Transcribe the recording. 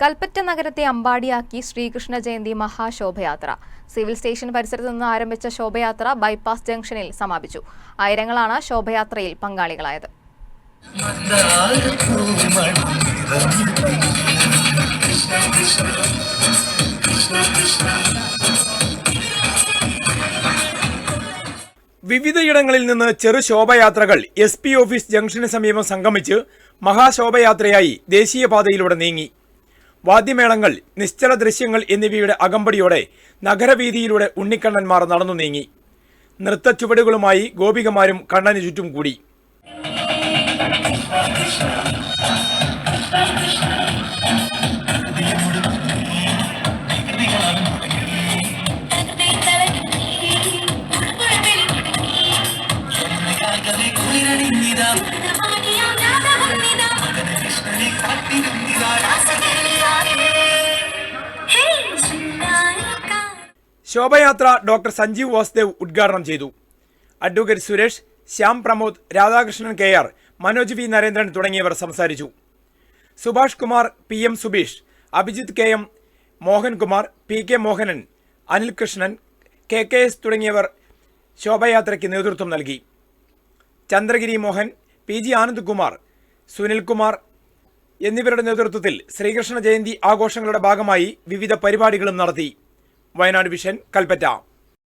കൽപ്പറ്റ നഗരത്തെ അമ്പാടിയാക്കി ശ്രീകൃഷ്ണ ജയന്തി മഹാശോഭയാത്ര. സിവിൽ സ്റ്റേഷൻ പരിസരത്ത് നിന്ന് ആരംഭിച്ച ശോഭയാത്ര ബൈപ്പാസ് ജംഗ്ഷനിൽ സമാപിച്ചു. ആയിരങ്ങളാണ് ശോഭയാത്രയിൽ പങ്കാളികളായത്. വിവിധയിടങ്ങളിൽ നിന്ന് ചെറു ശോഭയാത്രകൾ എസ് പി ഓഫീസ് ജംഗ്ഷന് സമീപം സംഗമിച്ച് മഹാശോഭയാത്രയായി ദേശീയപാതയിലൂടെ നീങ്ങി. വാദ്യമേളങ്ങൾ നിശ്ചല ദൃശ്യങ്ങൾ എന്നിവയുടെ അകമ്പടിയോടെ നഗരവീതിയിലൂടെ ഉണ്ണിക്കണ്ണന്മാർ നടന്നു നീങ്ങി. നൃത്തച്ചുവടുകളുമായി ഗോപികമാരും കണ്ണന് ചുറ്റും കൂടി. ശോഭയാത്ര ഡോക്ടർ സഞ്ജീവ് വാസുദേവ് ഉദ്ഘാടനം ചെയ്തു. Advocate Suresh Shyam Pramod Radhakrishnan K R Manoj V Narendran തുടങ്ങിയവർ സംസാരിച്ചു. Subhash Kumar P M Subeesh Abhijith K M Mohankumar P K Mohanan Anilkrishnan K K S തുടങ്ങിയവർ ശോഭയാത്രയ്ക്ക് നേതൃത്വം നൽകി. ചന്ദ്രഗിരി മോഹൻ പി ജി ആനന്ദ്കുമാർ സുനിൽകുമാർ എന്നിവരുടെ നേതൃത്വത്തിൽ ശ്രീകൃഷ്ണ ജയന്തി ആഘോഷങ്ങളുടെ ഭാഗമായി വിവിധ പരിപാടികളും നടത്തി. വയനാട് വിഷൻ കൽപ്പറ്റ.